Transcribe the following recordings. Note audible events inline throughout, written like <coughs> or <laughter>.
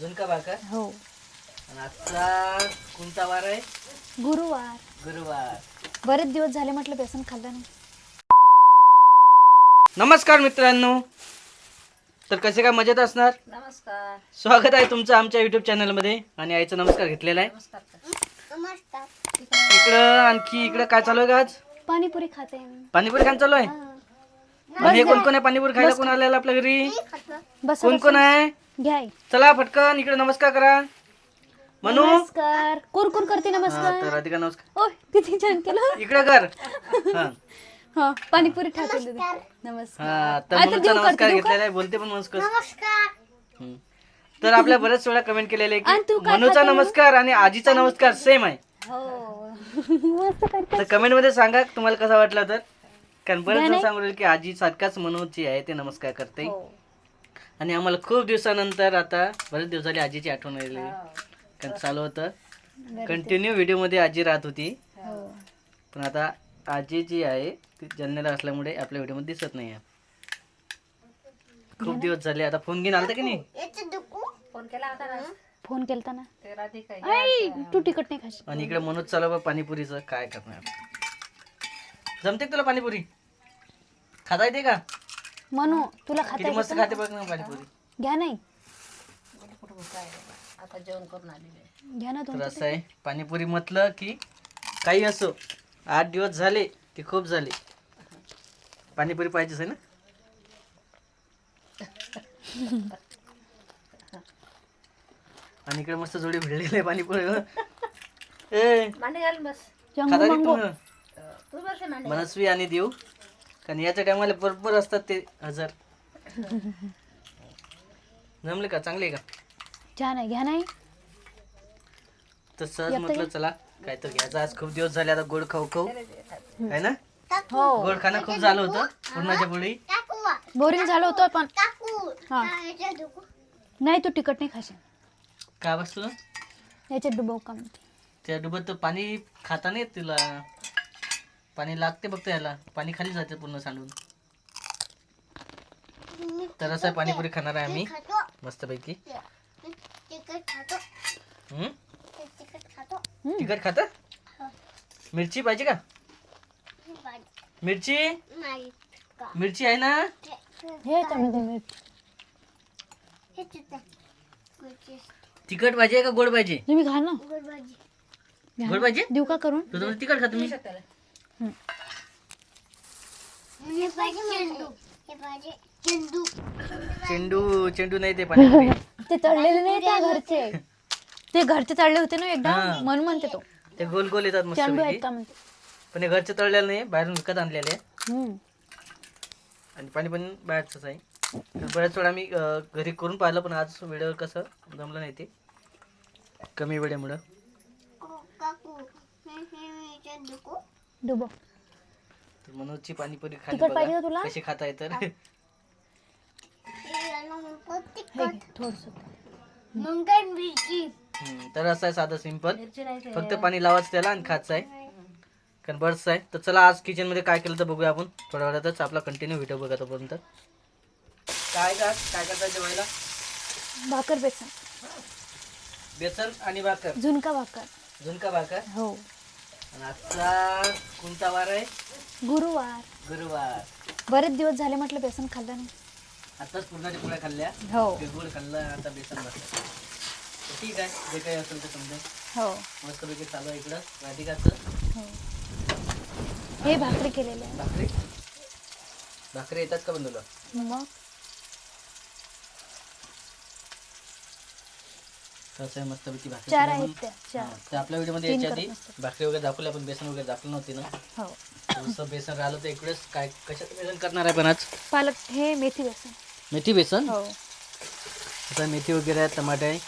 झुणका भाकर हो. आणि आजचा कोणता वार आहे? गुरुवार. गुरुवार. बरेच दिवस झाले म्हटलं बेसन खाल्लं नाही. नमस्कार मित्रांनो. तर कसे काय मजेत असणार? नमस्कार. स्वागत आहे तुमचं आमच्या युट्यूब चॅनलमध्ये आणि आईचा नमस्कार घेतलेला आहे. नमस्कार इकडं आणखी इकडं काय चालू आहे का आज? पाणीपुरी खाते मी. पाणीपुरी खायला चालू आहे. आणि हे कोण कोण आहे पाणीपुरी खायला? कोण आलेलं आपल्या घरी? बस कोण कोण आहे? घ्या. आई. चला फटकन इकडे नमस्कार करा. म्हणू नमस्कार. कुरकुर करते हा, नमस्कार? तर राधिका नमस्कार. ओय किती छान केलं. इकडे कर. हा. हा पाणीपुरी ठाकून देते नमस्कार. हा तर आता म्हणूनचा देऊ का? नमस्कार देऊ का? घेतलेला आहे बोलते पण नमस्कार. हम्म. तर आपल्या बऱ्याच वेळा कमेंट केलेले तू काय मनूचा खाते? नमस्कार आणि आजीचा नमस्कार सेम आहे. हो. <laughs> मस्त करते तर कमेंटमध्ये सांगा तुम्हाला कसा वाटला तर. कारण बरेच जण. सांगू की आजी सारखाच मनोजची आहे ते नमस्कार करते. हो. आणि आम्हाला खूप दिवसानंतर आता बरेच दिवस झाले आजीची आठवण आलेली कारण चालू होतं. कंटिन्यू व्हिडिओमध्ये आजी राहत होती. हो. पण आता आजी जी आहे ती जन्मेला असल्यामुळे आपल्या व्हिडिओमध्ये दिसत नाही आहे खूप दिवस झाले. आता फोन घेऊन आलता की नाही? फोन केला होता ना? फोन केलता ना? ते तिकट नाही आणि इकडे मनोज चालू बा पाणीपुरीचं. काय करणार? जमते का तुला पाणीपुरी? खाता येते का? म्हणू तुला खाता किती मस्त येतं ना? खाते बघ ना पाणीपुरी घ्या नाही. कुठं कुठं. आता जेवण करून आलेले घ्या ना तर तुमचं असं आहे. पाणीपुरी म्हटलं की काही असो. आठ दिवस झाले की खूप झाले. पाणीपुरी पाहिजेच आहे ना? आणि इकडे मस्त जोडी भिडलेले आहे पाणीपुरी. ए. मांडे बस. जंगू तू बस मांडे मनस्वी आणि देव कारण याच्या टायमाला बरोबर असतात ते हजार. जमले का? चांगले आहे का? छान आहे घ्या नाही. तर सहज म्हटलं चला काय तर घ्यायचं. आज खूप दिवस झाले आता गोड खाऊ खाऊ. आहे ना? हो गोड खाणं खूप झालं होतं पूर्णाच्या पोळी. बोरिंग झालं होतं पण हा. नाही तू तिकट नाही खाशील. काय बसतो याच्यात डुबव का म्हणते? त्या डुबत तर पाणी खाता नाही येत तुला. पाणी लागते फक्त याला. पाणी खाली जाते पूर्ण सांडून. तर असं आहे पाणीपुरी खाणार आहे आम्ही. मस्तपैकी. हम्म? तिखट खात? मिरची पाहिजे का? मिरची? मिरची आहे ना? हे मीठ तिखट पाहिजे का गोड पाहिजे? तुम्ही खा ना. गोड पाहिजे? देऊ का करून? तू तर तिखट मी चेंडू चेंडू नाही ते <laughs> पाणीपुरी ते तळलेले नाही त्या घरचे. ते घरचे तळले होते ना एकदा हा. म्हणून म्हणते तो. ते गोल गोल येतात मस्त चेंडू आहेत का म्हणते. पण हे घरचे तळलेले नाही बाहेरून विकत आणलेले. आहे. हम्म. आणि पाणी पण बाहेरचंच आहे. तर बऱ्याच वेळा मी अं, घरी करून पाहिलं पण आज वेळेवर कसं जमलं नाही ते. कमी वेळेमुळं. डुबव तर मनोजची पाणीपुरी खाली तिखट पाहिजे बघा का तुला? कशी खाता येतं. हम्म, तर असं आहे साधं सिंपल. मिरची नाही ते. फक्त पाणी लावायचं त्याला आणि खायचं आहे. कारण बरंच आहे. तर चला आज किचनमध्ये काय केलं तर बघूया आपण. थोड्या वेळातच आपला कंटिन्यू व्हिडिओ बघा तोपर्यंत काय का काय करता जेवायला? भाकर बेसन. बेसन आणि भाकर. झुणका भाकर. झुणका भाकर? हो. आणि आजचा कोणता वार आहे? गुरुवार. गुरुवार. बरेच दिवस झाले म्हटलं बेसन खाल्लं नाही. आताच पूर्णाच्या पोळ्या खाल्ल्या. हो. गुळ खाल्लं आता बेसन भाकर ठीक आहे. जे काही असेल ते समजेल हो. मस्तपैकी चालू आहे इकडं राधिकाचं. हो. हे भाकरी केलेले आहे. भाकरी? भाकरी येतात का तुला मग? कसं आहे मस्तपैकी भाकरी चार आहेत हा, तर आपल्या व्हिडिओमध्ये तीन याच्या करत. भाकरी वगैरे दाखवल्या पण बेसन वगैरे दाखवलं नव्हती ना. हो. थोडंसं बेसन राहिलं तर इकडेच काय कशाचं बेसन करणार आहे पण आज? पालक हे मेथी बेसन. मेथी बेसन? हो. आता मेथी वगैरे आहे टमाटे आहे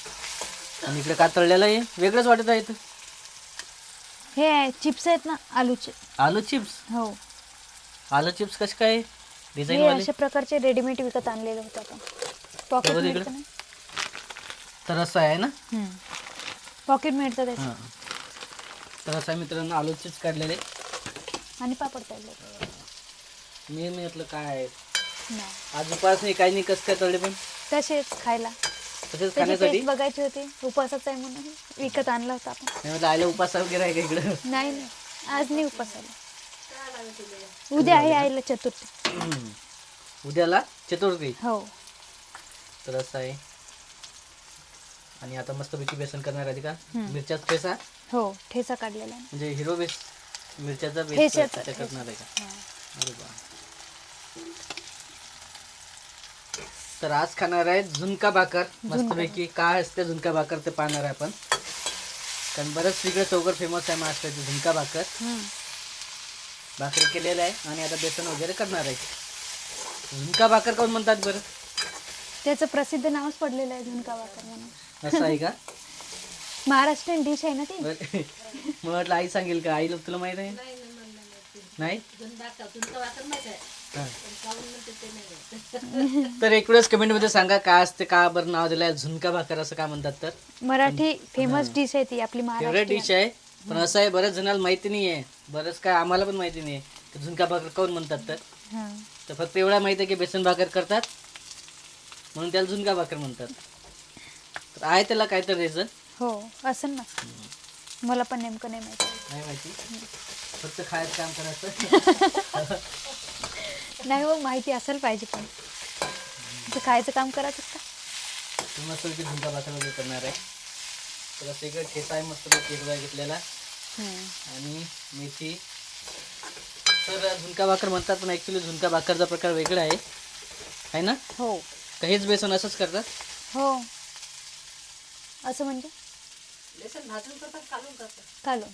आणि इकडे काय तळलेलं आहे. वेगळंच वाटत आहे इथं. हे चिप्स आहेत ना आलूचे आलू चिप्स? हो. आलू चिप्स कसे काय? डिझाईन हे वाले अशा प्रकारचे रेडीमेड विकत आणलेले होते आपण पॉकेट बघू तिकडे. तर असं आहे ना? पॉकेट मिळतं त्याचं हां. तर असं आहे मित्रांनो आलू चिप्स काढलेले. आणि पापड तळले मी म्हटलं काय. आहे नाही. आज उपास नाही काही नाही कसं काय तळले पण? तसेच खायला. तसेच त्याची खाण्यासाठी? टेस्ट बघायची होती. उपवासाचा आहे म्हणून विकत आणला होता आपण. मी म्हटलं आईला उपास वगैरे आहे का इकडं? नाही नाही. आज नाही उपवास आला. उद्या आहे आईला चतुर्थी. उद्याला चतुर्थी? हो. तर असं आहे. आणि आता मस्तपैकी बेसन करणार आहे का? हम्म. मिरच्याच ठेसा हो ठेचा काढलेला आहे. म्हणजे हिरो बेस मिरच्याचा बेस करणार आहे का? हा. अरे वा. तर आज खाणार आहे झुणका भाकर. मस्तपैकी काय असते झुणका भाकर ते पाहणार आहे आपण. कारण बरंच तिकडे चौकर फेमस आहे महाराष्ट्राची झुणका भाकर. हम्म. भाकर केलेलं आहे आणि आता बेसन वगैरे करणार आहे. झुणका भाकर कोण म्हणतात बरं? त्याचं प्रसिद्ध नावच पडलेलं आहे झुणका भाकर म्हणून. असं आहे का? महाराष्ट्रीयन डिश आहे ना ती? बरं. मला वाटलं आई सांगेल का? आईला तुला माहीत आहे? नाही हा. तर एक वेळेस कमेंटमध्ये सांगा काय असते का बरं नाव दिलं आहे झुणका भाकर असं का म्हणतात तर? मराठी फेमस डिश आहे ती आपली फेवरेट डिश आहे? पण असं आहे बऱ्याच जणाला माहिती नाही आहे बरंच काय आम्हाला पण माहिती नाही आहे झुणका भाकर कोण म्हणतात तर? तर फक्त एवढा माहिती आहे की बेसन भाकर करतात. म्हणून त्याला झुणका भाकर म्हणतात. तर आहे त्याला काय तर रिझन हो असेल ना. मला पण नेमकं नाही माहिती. नाही माहिती? फक्त खायचं काम करायचं? <laughs> नाही हो माहिती असेल पाहिजे पण. ते खायचं काम करायचं का? तर मस्तपैकी झुणका भाकर वगैरे करणार आहे. असं इकडे ठेचा आहे मस्तपैकी हिरवा घेतलेला. हम्म. आणि मेथी. तर झुणका भाकर म्हणतात पण ॲक्च्युली झुणका भाकरचा प्रकार वेगळा आहे. आहे ना? हो. का हेच बेसन असंच करतात? हो. असं म्हणजे? बेसन भाजून करतात काढून करतात. कालून.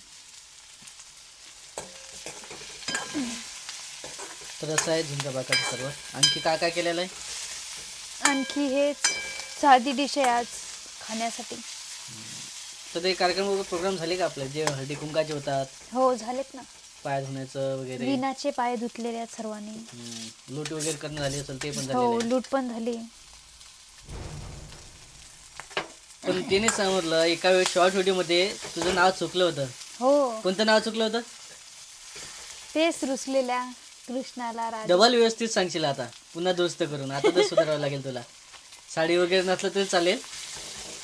तर असं आहे झुणका भाकरचं सर्व. आणखी काय काय केलेलं आहे? आणखी हेच साधी डिश आहे आज खाण्यासाठी. तर ते कार्यक्रम वगैरे प्रोग्राम झाले का आपले? जे हळदी कुंकाचे होतात. हो झालेत ना. पाय धुण्याचं वगैरे. विनाचे पाय धुतलेले आहेत सर्वांनी. हम्म, लूट वगैरे करणं झाली असेल ते पण हो झालेलं आहे. लूट पण झाली. पण तिने समजलं एका वेळेस शॉर्ट व्हिडिओमध्ये तुझं नाव चुकलं होतं. हो. कोणतं नाव चुकलं होतं? तेच रुसलेल्या कृष्णाला राज. डबल व्यवस्थित सांगशील आता. पुन्हा दुरुस्त करून. आता तर सुधारावं लागेल तुला. साडी वगैरे नसलं तरी चालेल.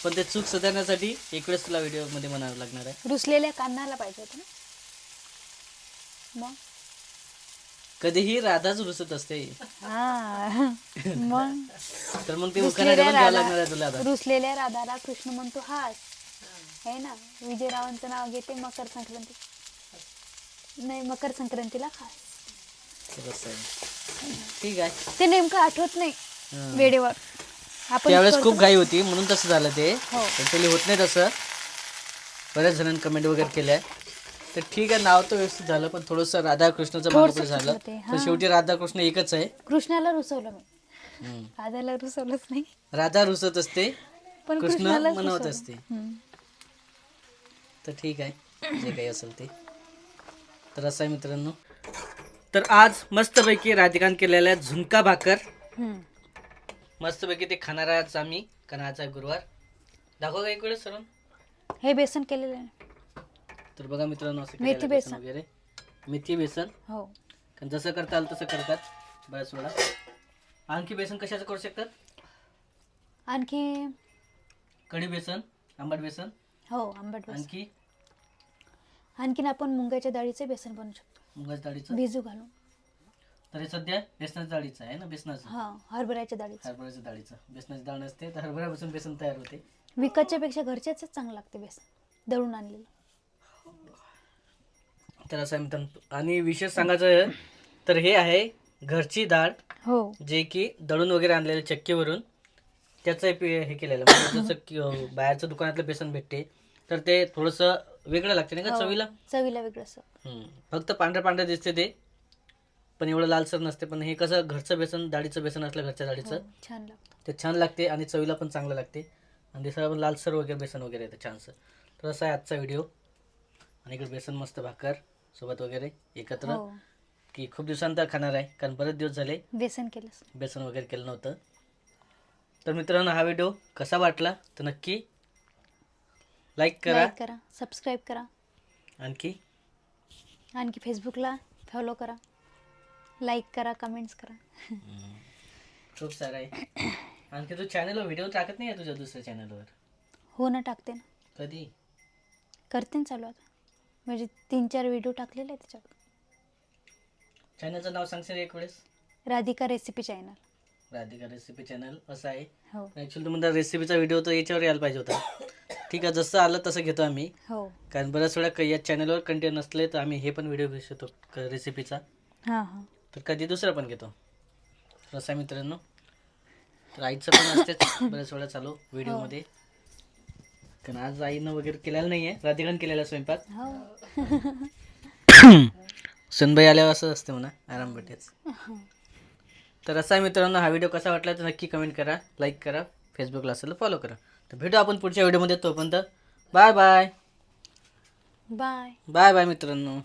पण ते चूक सुधारण्यासाठी एक वेळेस तुला व्हिडिओमध्ये म्हणावं लागणार आहे. रुसलेल्या कानाला पाहिजे होतं ना? मग? कधीही राधाच रुसत असते. हा. <laughs> मग? तर मग ते रुसलेल्या डबल घ्यावं लागणार आहे तुला राधा आता. रुसलेल्या राधाला कृष्ण म्हणतो हास आहे ना विजयरावांचं नाव घेते मकर संक्रांती. नाही मकर संक्रांतीला खास. आहे. ठीक आहे. ते नेमकं आठवत नाही हं. वेळेवर. आपण त्यावेळेस करतो खूप घाई होती म्हणून तसं झालं ते. हो. पण त्याला होत नाही तसं. बऱ्याच जणांनी कमेंट वगैरे केल्या. तर ठीक आहे नाव तर व्यवस्थित झालं पण थोडंसं राधाकृष्णाचं थोडंसं मागपुढे झालं. चुकलं ते, तर हां. शेवटी राधाकृष्ण एकच आहे. कृष्णाला रुसवलं मी. हम्म. राधाला रुसवलंच नाही. राधा रुसत असते पण कृष्ण कृष्णालाच मनवत. असते. हं. तर ठीक आहे जे काही असेल ते. तर असं आहे मित्रांनो. तर आज मस्तपैकी राधिकांत केलेल्या झुणका भाकर. हं. मस्तपैकी ते खाणार आज आम्ही कारण आज आहे गुरुवार. दाखवा का वेळेस सर हे बेसन केलेलं आहे. तर बघा मित्रांनो असं मेथी बेसन बेसन. वगैरे. मेथी बेसन. हो. कारण जसं करता आलं तसं करतात. बऱ्याच वेळा आणखी बेसन कशाचं करू शकतात? आणखी कढी बेसन आंबट बेसन. हो आंबट बेसन. आणखी? आणखीन आपण मुंगाच्या डाळीचे बेसन बनवू शकतो. मुगाच्या डाळीचं? भिजू घालून. तर हे सध्या बेसनाच्या डाळीचं आहे ना बेसनाचं? हा हरभऱ्याच्या डाळीचं. हरभऱ्याच्या डाळीचं. बेसनाची डाळ नसते तर हरभऱ्यापासून बेसन तयार होते. विकतच्या पेक्षा घरच्याच चांगलं लागते बेसन दळून आणलेलं. तर असं आहे मित्रांनो आणि विशेष सांगायचं तर हे आहे घरची डाळ हो. जे की दळून वगैरे आणलेलं चक्कीवरून. त्याचं हे हे केलेलं म्हणजे जसं <coughs> की अं, बाहेरचं दुकानातलं बेसन भेटते तर ते थोडंसं वेगळं लागते नाही का हो. चवीला? चवीला वेगळं असं. हम्म. फक्त पांढरं पांढरं दिसते ते पण एवढं लालसर नसते. पण हे कसं घरचं बेसन डाळीचं बेसन असलं घरच्या डाळीचं हो, छान लागतं. ते छान लागते आणि चवीला पण चांगलं लागते. आणि दिसायला पण लालसर वगैरे बेसन वगैरे येतं छानसं. तर असं आहे आजचा व्हिडिओ. आणि इकडे बेसन मस्त भाकर. सोबत वगैरे एकत्र हो. की खूप दिवसांतर खाणार आहे कारण बरेच दिवस झाले बेसन केलंस. बेसन वगैरे केलं नव्हतं. तर मित्रांनो हा व्हिडिओ कसा वाटला तर नक्की लाईक करा. लाईक करा सबस्क्राईब करा. आणखी? आणखी फेसबुकला फॉलो करा. लाईक करा कमेंट्स करा. खूप सारं आहे. आणखी तू चॅनलवर व्हिडिओ टाकत नाही आहे तुझ्या दुसऱ्या चॅनलवर हो ना टाकते ना. कधी? करते ना चालू आता. म्हणजे तीन चार व्हिडिओ टाकलेले आहे त्याच्यावर चॅनलचं नाव सांगशील एक वेळेस? Radhika recipe channel Radhika recipe channel असं आहे. हो. ॲक्च्युली तुम्हाला रेसिपीचा व्हिडिओ तर याच्यावर यायला पाहिजे होता. <coughs> ठीक आहे जसं आलं तसं घेतो आम्ही. हो. कारण बऱ्याच वेळा या चॅनलवर कंटेंट नसले तर आम्ही हे पण व्हिडिओ घेऊ शकतो क- रेसिपीचा हां हां. तर कधी दुसरं पण घेतो. रसा मित्रांनो तर आईचं पण असतेच <coughs> बऱ्याच वेळा चालू व्हिडिओमध्ये कारण आज आईनं वगैरे केलेलं नाही आहे राधिकान केलेला स्वयंपाक. हो. <coughs> सनबाई आल्यावर असं असते म्हणा आराम भेटेच तर असा आहे मित्रांनो हा व्हिडिओ कसा वाटला तर नक्की कमेंट करा लाईक करा फेसबुकला असेल तर फॉलो करा. तर भेटू आपण पुढच्या व्हिडिओमध्ये तोपर्यंत. Bye bye. Bye. Bye bye मित्रांनो.